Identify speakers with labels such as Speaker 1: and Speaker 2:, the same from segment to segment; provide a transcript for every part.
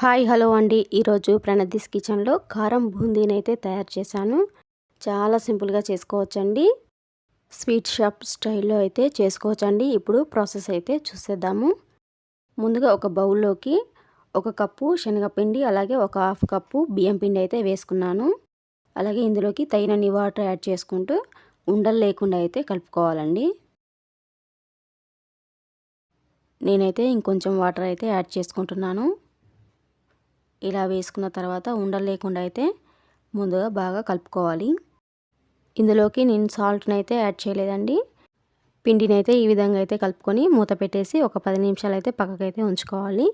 Speaker 1: Hi hello అండి. ఈరోజు ప్రణదీస్ కిచెన్లో కారం బూందీని అయితే తయారు చేశాను. చాలా సింపుల్గా చేసుకోవచ్చండి. స్వీట్ షాప్ స్టైల్లో అయితే చేసుకోవచ్చండి. ఇప్పుడు ప్రాసెస్ అయితే చూసేద్దాము. ముందుగా ఒక బౌల్లోకి ఒక కప్పు శనగపిండి అలాగే ఒక హాఫ్ కప్పు బియ్యం పిండి అయితే వేసుకున్నాను. అలాగే ఇందులోకి తగినన్ని వాటర్ యాడ్ చేసుకుంటూ ఉండలు లేకుండా అయితే కలుపుకోవాలండి. నేనైతే ఇంకొంచెం వాటర్ అయితే యాడ్ చేసుకుంటున్నాను. ఇలా వేసుకున్న తర్వాత ఉండలు లేకుండా అయితే ముందుగా బాగా కలుపుకోవాలి. ఇందులోకి నేను సాల్ట్ని అయితే యాడ్ చేయలేదండి. పిండిని అయితే ఈ విధంగా అయితే కలుపుకొని మూత పెట్టేసి ఒక పది నిమిషాలు అయితే పక్కకైతే ఉంచుకోవాలి.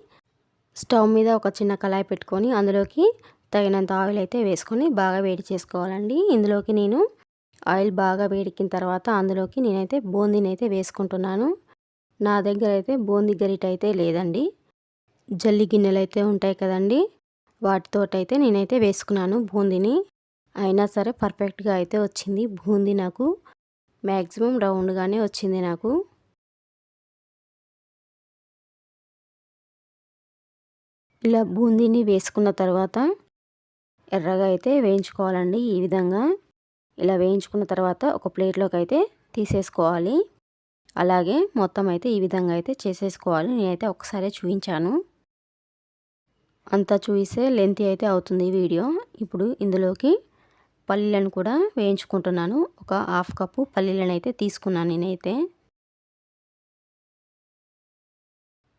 Speaker 1: స్టవ్ మీద ఒక చిన్న కళాయి పెట్టుకొని అందులోకి తగినంత ఆయిల్ అయితే వేసుకొని బాగా వేడి చేసుకోవాలండి. ఇందులోకి నేను ఆయిల్ బాగా వేడికిన తర్వాత అందులోకి నేనైతే బూందీని అయితే వేసుకుంటున్నాను. నా దగ్గర అయితే బూందీ గరిట అయితే లేదండి. జల్లి గిన్నెలు అయితే ఉంటాయి కదండి. వాటితోటైతే నేనైతే వేసుకున్నాను బూందీని. అయినా సరే పర్ఫెక్ట్గా అయితే వచ్చింది బూందీ నాకు. మ్యాక్సిమం రౌండ్గానే వచ్చింది నాకు. ఇలా బూందీని వేసుకున్న తర్వాత ఎర్రగా అయితే వేయించుకోవాలండి ఈ విధంగా. ఇలా వేయించుకున్న తర్వాత ఒక ప్లేట్లోకి అయితే తీసేసుకోవాలి. అలాగే మొత్తం అయితే ఈ విధంగా అయితే చేసేసుకోవాలి. నేనైతే ఒకసారి చూపించాను అంతా చూసే లెంత్ అయితే అవుతుంది వీడియో ఇప్పుడు ఇందులోకి పల్లీలను కూడా వేయించుకుంటున్నాను. ఒక హాఫ్ కప్పు పల్లీలను అయితే తీసుకున్నాను నేనైతే.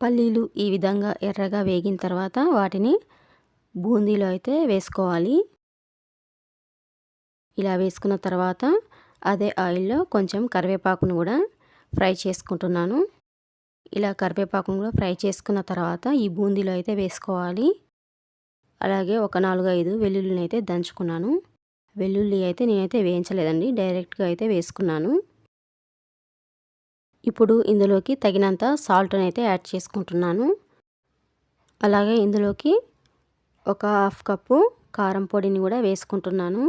Speaker 1: పల్లీలు ఈ విధంగా ఎర్రగా వేగిన తర్వాత వాటిని బూందీలో అయితే వేసుకోవాలి. ఇలా వేసుకున్న తర్వాత అదే ఆయిల్లో కొంచెం కరివేపాకును కూడా ఫ్రై చేసుకుంటున్నాను. ఇలా కరివేపాకును కూడా ఫ్రై చేసుకున్న తర్వాత ఈ బూందీలో అయితే వేసుకోవాలి. అలాగే ఒక నాలుగు ఐదు వెల్లుల్లిని అయితే దంచుకున్నాను. వెల్లుల్లి అయితే నేనైతే వేయించలేదండి డైరెక్ట్గా అయితే వేసుకున్నాను. ఇప్పుడు ఇందులోకి తగినంత సాల్ట్ని అయితే యాడ్ చేసుకుంటున్నాను. అలాగే ఇందులోకి ఒక హాఫ్ కప్పు కారం పొడిని కూడా వేసుకుంటున్నాను.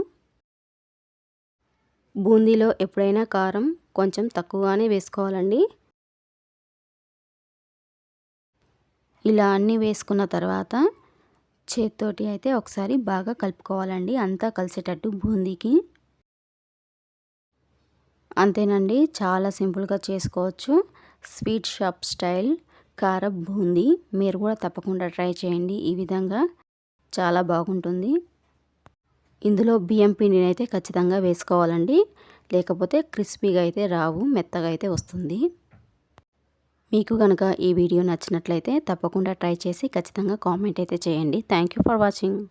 Speaker 1: బూందీలో ఎప్పుడైనా కారం కొంచెం తక్కువగానే వేసుకోవాలండి. ఇలా అన్నీ వేసుకున్న తర్వాత చేతితోటి అయితే ఒకసారి బాగా కలుపుకోవాలండి. అంతా కలిసేటట్టు బూందీకి. అంతేనండి చాలా సింపుల్గా చేసుకోవచ్చు. స్వీట్ షాప్ స్టైల్ కార బూందీ. మీరు కూడా తప్పకుండా ట్రై చేయండి. ఈ విధంగా చాలా బాగుంటుంది. ఇందులో బియ్యం పిండిని అయితే ఖచ్చితంగా వేసుకోవాలండి. లేకపోతే క్రిస్పీగా అయితే రావు మెత్తగా అయితే వస్తుంది. మీకు కనుక ఈ వీడియో నచ్చినట్లయితే తప్పకుండా ట్రై చేసి ఖచ్చితంగా కామెంట్ అయితే చేయండి. Thank you for watching